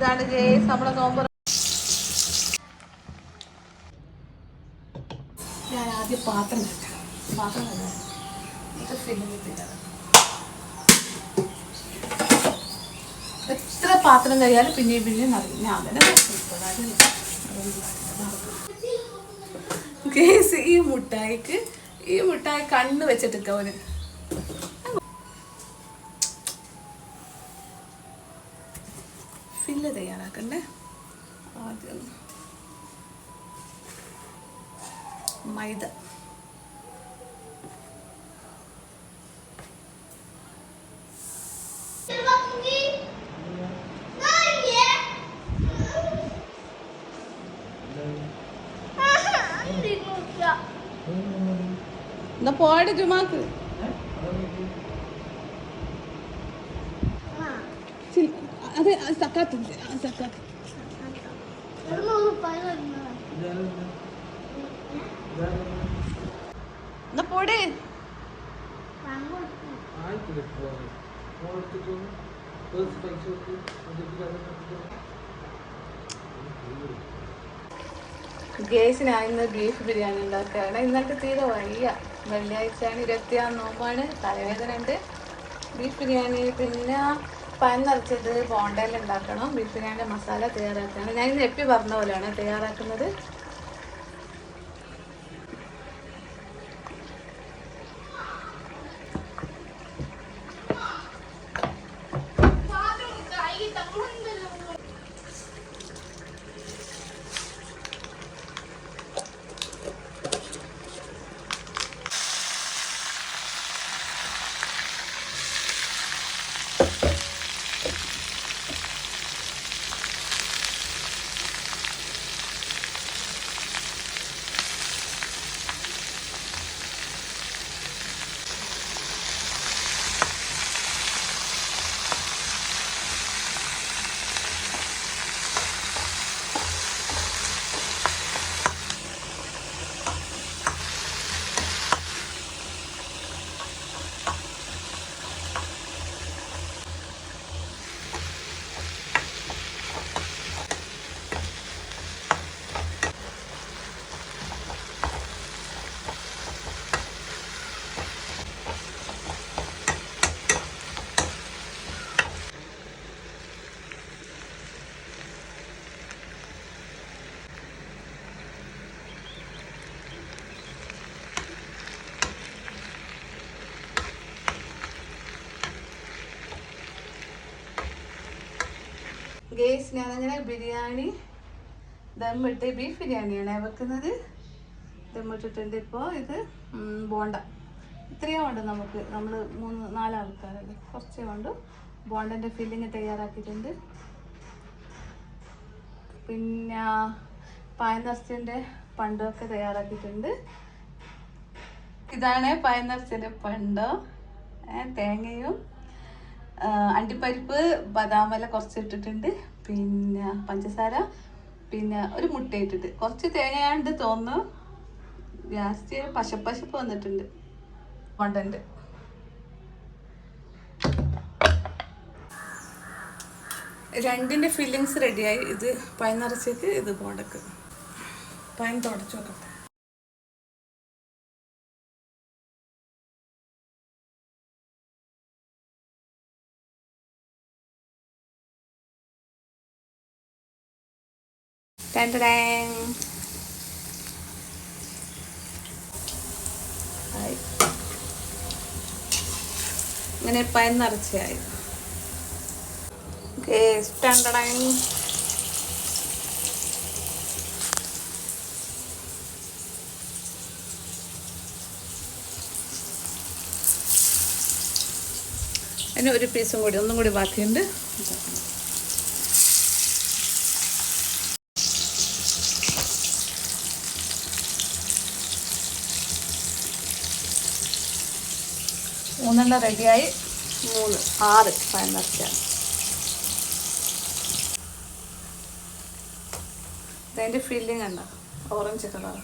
ഇതാണ് ഗേസ് നമ്മളെ നോമ്പ് ഞാൻ ആദ്യം പാത്രം പാത്രം എത്ര പാത്രം കഴിയാലും പിന്നെയും പിന്നെയും നടക്കും ഞാൻ തന്നെ ഈ മുട്ടായിക്ക് ഈ മുട്ടായി കണ്ണ് വെച്ചിട്ട് അവന് ഫില്ല് തയ്യാറാക്കണ്ടേ? ആദ്യം മൈദ. എന്നാ പോടെ ജുമാക്ക്. അത് സക്കാത്ത് സക്കാത്ത്. എന്നാ പോടെ. ആയിട്ടില്ല പോവാൻ മോളെടുത്തിട്ട് പേഴ്സ് പൈസ കൊടുത്ത് അതിട്ട് അതൊക്കെ ഗേസിന് ഇന്ന് ബീഫ് ബിരിയാണി ഉണ്ടാക്കുകയാണ്. ഇന്നത്തെ തീരെ വയ്യ. വെള്ളിയാഴ്ചയാണ് ഇരുപത്തിയാറ് നോമ്പാണ്. തലവേദന ഉണ്ട് ബീഫ് ബിരിയാണി പിന്നെ പഴം നിറച്ചത് ബോണ്ടയിൽ ഉണ്ടാക്കണം. ബീഫ് മസാല തയ്യാറാക്കണം. ഞാൻ ഇന്ന് എപ്പി പറഞ്ഞ പോലെയാണ് തയ്യാറാക്കുന്നത്. ഗേസ് ഞാനങ്ങനെ ബിരിയാണി ദമ്മിട്ട് ബീഫ് ബിരിയാണിയാണ് വെക്കുന്നത്. ദമ്മിട്ടിട്ടുണ്ട് ഇപ്പോൾ ഇത് ബോണ്ട. ഇത്രയും ഉണ്ട് നമുക്ക്. നമ്മൾ മൂന്ന് നാലാൾക്കാരല്ലേ. കുറച്ചേ ഉണ്ട് ബോണ്ടന്റെ ഫില്ലിങ് തയ്യാറാക്കിയിട്ടുണ്ട്. പിന്നെ പായനർച്ചന്റെ പണ്ടൊക്കെ തയ്യാറാക്കിയിട്ടുണ്ട്. ഇതാണ് പായനർച്ചന്റെ പണ്ടോ? തേങ്ങയും അണ്ടിപ്പരിപ്പ് ബദാമല കുറച്ച് ഇട്ടിട്ടുണ്ട് പിന്നെ പഞ്ചസാര പിന്നെ ഒരു മുട്ട ഇട്ടിട്ട്. കുറച്ച് തേങ്ങയാണ്ട് തോന്നുന്നു ലാസ്റ്റ് പശപ്പശപ്പ് വന്നിട്ടുണ്ട്. കൊണ്ടുണ്ട് രണ്ടിന്റെ ഫില്ലിങ്സ് റെഡിയായി ഇത് പയൻ നിറച്ചേക്ക് ഇത് പോണ്ടക്ക് പയൻ തുടച്ചു നോക്കട്ടെ ആയി ഇങ്ങനെ പയൻ നിറച്ചായി ടണ്ടടൻ അതിന് ഒരു പീസും കൂടി ഒന്നും കൂടി ബാക്കിയുണ്ട്. മൂന്നെണ്ണം റെഡിയായി. മൂന്ന് ആറ് പഴം നിറച്ചാണ് അതിന്റെ ഫില്ലിംഗ് ഉണ്ടോ ഓറഞ്ച് കളർ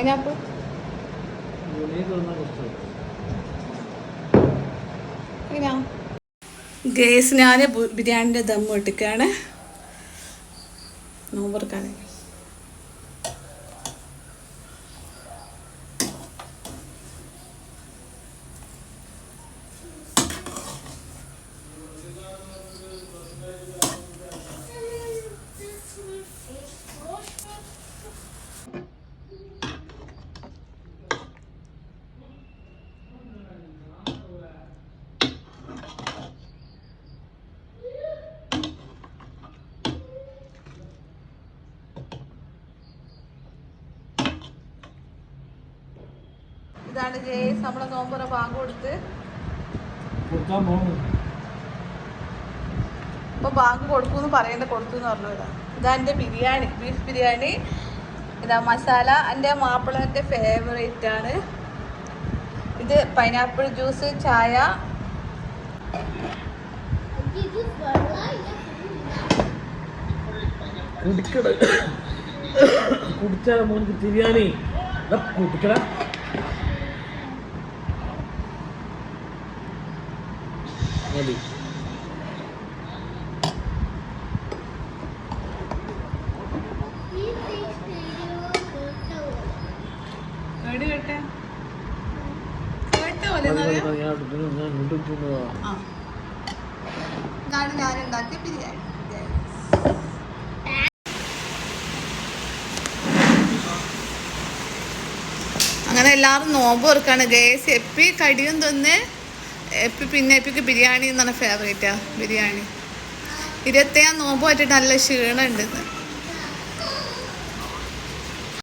പൈനാപ്പിൾ ഗേസ് ഞാൻ ബിരിയാണിന്റെ ദമ്മ് ഇട്ടിക്കാണ്. നോമ്പറക്കാൻ ഇതാണ് ഗേസ് നമ്മളെ നോമ്പറ ബാങ്ക് കൊടുത്ത്. ഇപ്പൊ ബാങ്ക് കൊടുക്കൂന്ന് പറയണ്ട കൊടുത്തു എന്ന് പറഞ്ഞു ഇതാ ഇതാ എന്റെ ബിരിയാണി ബീഫ് ബിരിയാണി. ഇതാ മസാല. എന്റെ മാപ്പിളന്റെ ഫേവറേറ്റ് ആണ്. ഇത് പൈനാപ്പിൾ ജ്യൂസ് ചായ. കുടിക്കട. കുടിച്ചാൽ മോനിക്ക് തിരിയാണി കുടിക്കട മതി എടി കേട്ടെ കേട്ട പോലെ മതി, മതി, എന്നറിയാം? മതി, ഞാൻ എടുക്കുന്നു, ഞാൻ എടുക്കുന്നതാ. ആ. ഇതാണ് ഞാൻ ഉണ്ടാക്കിയ ബിരിയാണി. അങ്ങനെ എല്ലാവരും നോമ്പ് ഓർക്കാണ് ഗേസ് എപ്പി കടിയും തിന്ന് എപ്പി പിന്നെ എപ്പിക്ക് ബിരിയാണി എന്നാണ് ഫേവറേറ്റാ ബിരിയാണി. ഇരുപത്തേഴാം നോമ്പ് പറ്റിട്ട് നല്ല ക്ഷീണം ഉണ്ടെന്ന്